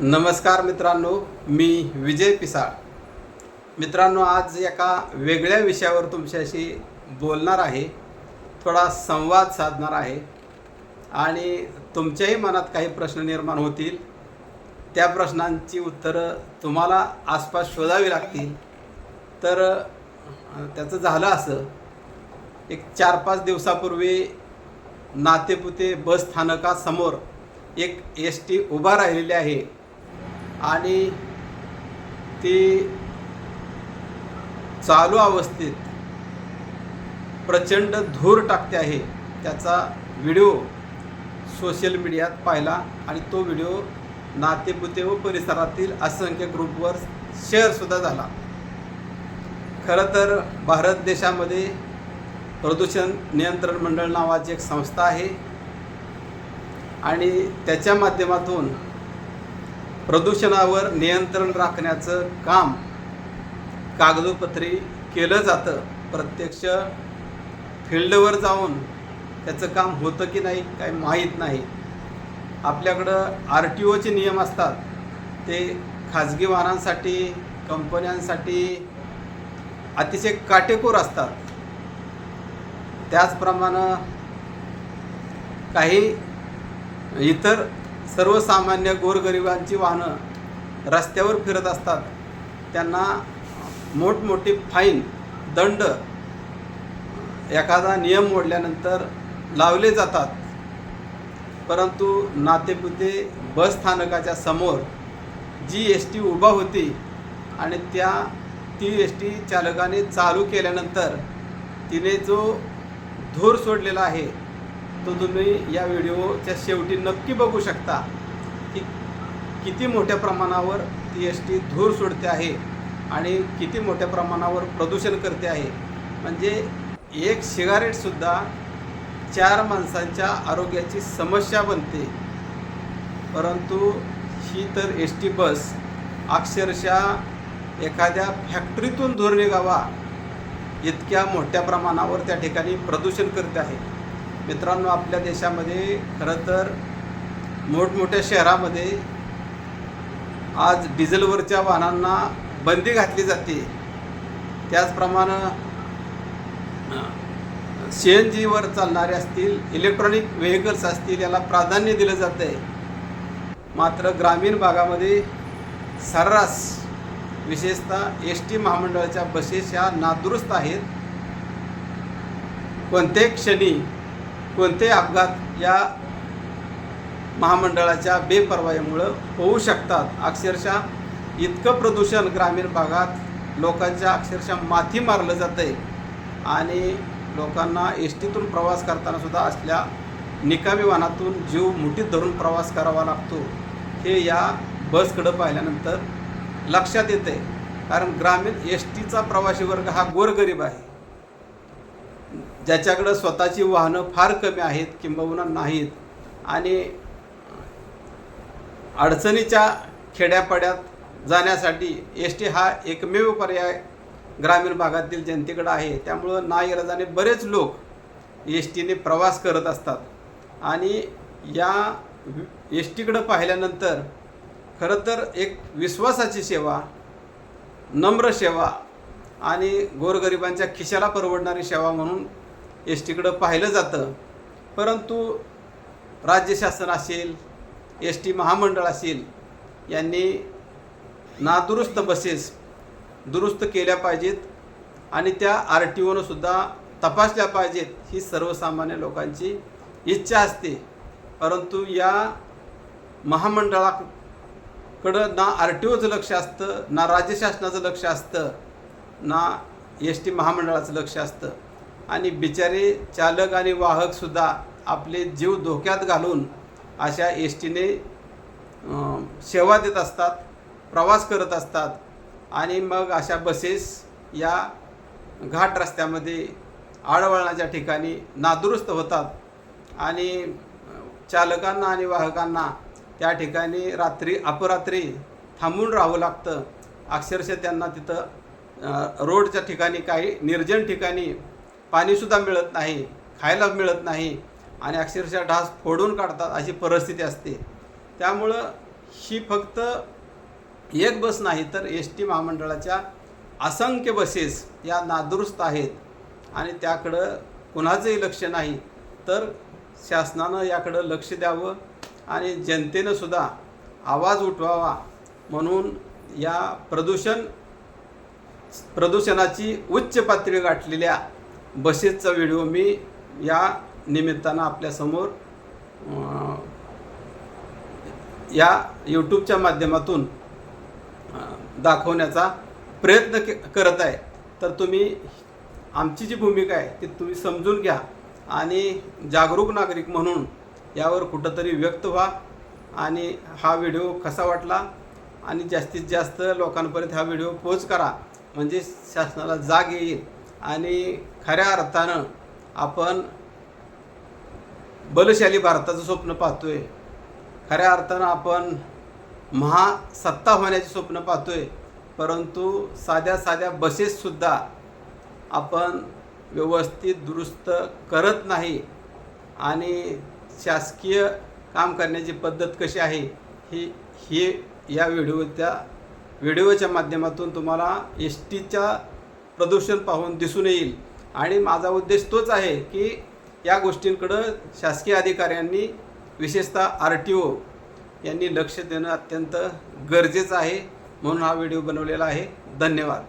नमस्कार मित्रांनो मी विजय पिसाळ. मित्रांनो आज एका वेगळ्या विषयावर तुमच्याशी बोलणार आहे. थोडा संवाद साधणार आहे. आणि तुमच्याही मनात काही प्रश्न निर्माण होतील. त्या प्रश्नांची उत्तरं तुम्हाला आसपास शोधावी लागतील. तर त्याचं झालं असं. एक चार पाच दिवसापूर्वी नातेपुते बस स्थानकासमोर एक एस टी उभा राहिलेली आहे. आणि ती चालू अवस्थेत प्रचंड धूर टाकते आहे त्याचा व्हिडिओ सोशल मीडियात पाहिला आणि तो व्हिडिओ नातेपुते व परिसरातील असंख्य ग्रुपवर शेअरसुद्धा झाला. खरं तर भारत देशामध्ये प्रदूषण नियंत्रण मंडळ नावाची एक संस्था आहे आणि त्याच्या माध्यमातून प्रदूषणावर नियंत्रण राखण्याचं काम कागदोपत्री केलं जातं. प्रत्यक्ष फील्डवर जाऊन त्याचं काम होतं की नाही काही माहीत नाही. आपल्याकडं आर टी ओचे नियम असतात. ते खाजगी वाहनांसाठी कंपन्यांसाठी अतिशय काटेकोर असतात. त्याचप्रमाणे काही इतर सर्वसामान्य गोरगरिबांची वाहनं रस्त्यावर फिरत असतात. त्यांना मोठमोठी फाईन दंड एखादा नियम मोडल्यानंतर लावले जातात. परंतु नातेपुते बस स्थानकाच्या समोर जी एस टी उभा होती आणि त्या ती एस टी चालकाने चालू केल्यानंतर तिने जो धूर सोडलेला आहे तो तुम्ही या व्हिडिओच्या शेवटी नक्की बघू शकता की किती मोठ्या प्रमाणावर ती एस टी धूर सोडते आहे आणि किती मोठ्या प्रमाणावर प्रदूषण करते आहे. म्हणजे एक सिगारेटसुद्धा चार माणसांच्या आरोग्याची समस्या बनते. परंतु ही तर एस टी बस अक्षरशः एखाद्या फॅक्टरीतून धूर निघावा इतक्या मोठ्या प्रमाणावर त्या ठिकाणी प्रदूषण करते आहे. मित्रांनो आपल्या देशामध्ये खरं तर मोठमोठ्या शहरामध्ये आज डिझेलवरच्या वाहनांना बंदी घातली जाते. त्याचप्रमाणे सी एन जीवर चालणारे असतील इलेक्ट्रॉनिक व्हेकल्स असतील याला प्राधान्य दिलं जातं आहे मात्र ग्रामीण भागामध्ये सर्रास विशेषतः एस टी महामंडळाच्या बसेस ह्या नादुरुस्त आहेत. कोणत्याही क्षणी कोणतेही अपघात या महामंडळाच्या बेपरवाईमुळं होऊ शकतात. अक्षरशः इतकं प्रदूषण ग्रामीण भागात लोकांच्या अक्षरशः माथी मारलं जातं आहे आणि लोकांना एस टीतून प्रवास करतानासुद्धा असल्या निकामी वाहनातून जीव मुठीत धरून प्रवास करावा लागतो. हे या बसकडं पाहिल्यानंतर लक्षात येते कारण ग्रामीण एस टीचा प्रवासी वर्ग हा गोरगरीब आहे. ज्याच्याकडं स्वतःची वाहनं फार कमी आहेत किंबहुना नाहीत. आणि अडचणीच्या खेड्यापाड्यात जाण्यासाठी एस टी हा एकमेव पर्याय ग्रामीण भागातील जनतेकडं आहे. त्यामुळं नाईराजाने बरेच लोक एस टीने प्रवास करत असतात. आणि या एस टीकडं पाहिल्यानंतर खरं तर एक विश्वासाची सेवा नम्र सेवा आणि गोरगरिबांच्या खिशाला परवडणारी सेवा म्हणून एस टीकडं पाहिलं जातं. परंतु राज्य शासन असेल एस टी महामंडळ असेल यांनी नादुरुस्त बसेस दुरुस्त केल्या पाहिजेत आणि त्या आर टी ओनं सुद्धा तपासल्या पाहिजेत ही सर्वसामान्य लोकांची इच्छा असते. परंतु या महामंडळाकडं ना आर टी ओचं लक्ष असतं ना राज्य शासनाचं लक्ष असतं ना एस टी महामंडळाचं लक्ष असतं. आणि बिचारे चालक आणि वाहकसुद्धा आपले जीव धोक्यात घालून अशा एस टीने सेवा देत असतात प्रवास करत असतात आणि मग अशा बसेस या घाट रस्त्यामध्ये आळवळणाच्या ठिकाणी नादुरुस्त होतात आणि चालकांना आणि वाहकांना त्या ठिकाणी रात्री अपरात्री थांबून राहावं लागतं. अक्षरशः त्यांना तिथं रोडच्या ठिकाणी काही निर्जन ठिकाणी पाणीसुद्धा मिळत नाही खायला मिळत नाही आणि अक्षरशः ढास फोडून काढतात अशी परिस्थिती असते. त्यामुळं ही फक्त एक बस नाही तर एस टी महामंडळाच्या असंख्य बसेस या नादुरुस्त आहेत आणि त्याकडं कुणाचंही लक्ष नाही तर शासनानं याकडं लक्ष द्यावं आणि जनतेनं सुद्धा आवाज उठवावा म्हणून या प्रदूषण प्रदूषणाची उच्च पातळी गाठलेल्या बसेसचा व्हिडिओ मी या निमित्तानं आपल्यासमोर या यूट्यूबच्या माध्यमातून दाखवण्याचा प्रयत्न के करत आहे. तर तुम्ही आमची जी भूमिका आहे ती तुम्ही समजून घ्या आणि जागरूक नागरिक म्हणून यावर कुठंतरी व्यक्त व्हा आणि हा व्हिडिओ कसा वाटला आणि जास्तीत जास्त लोकांपर्यंत हा व्हिडिओ पोच करा. म्हणजे शासनाला जाग येईल. आणि खऱ्या अर्थानं आपण बलशाली भारताचं स्वप्न पाहतोय. खऱ्या अर्थानं आपण महासत्ता होण्याचे स्वप्न पाहतोय. परंतु साध्या साध्या बसेससुद्धा आपण व्यवस्थित दुरुस्त करत नाही. आणि शासकीय काम करण्याची पद्धत कशी आहे ही हे या व्हिडिओच्या व्हिडिओच्या माध्यमातून तुम्हाला एस टीच्या प्रदूषण पाहून दिसून येईल. आणि माझा उद्देश तोच आहे की या गोष्टींकडं शासकीय अधिकाऱ्यांनी विशेषतः आर टी ओ यांनी लक्ष देणं अत्यंत गरजेचं आहे. म्हणून हा व्हिडिओ बनवलेला आहे. धन्यवाद.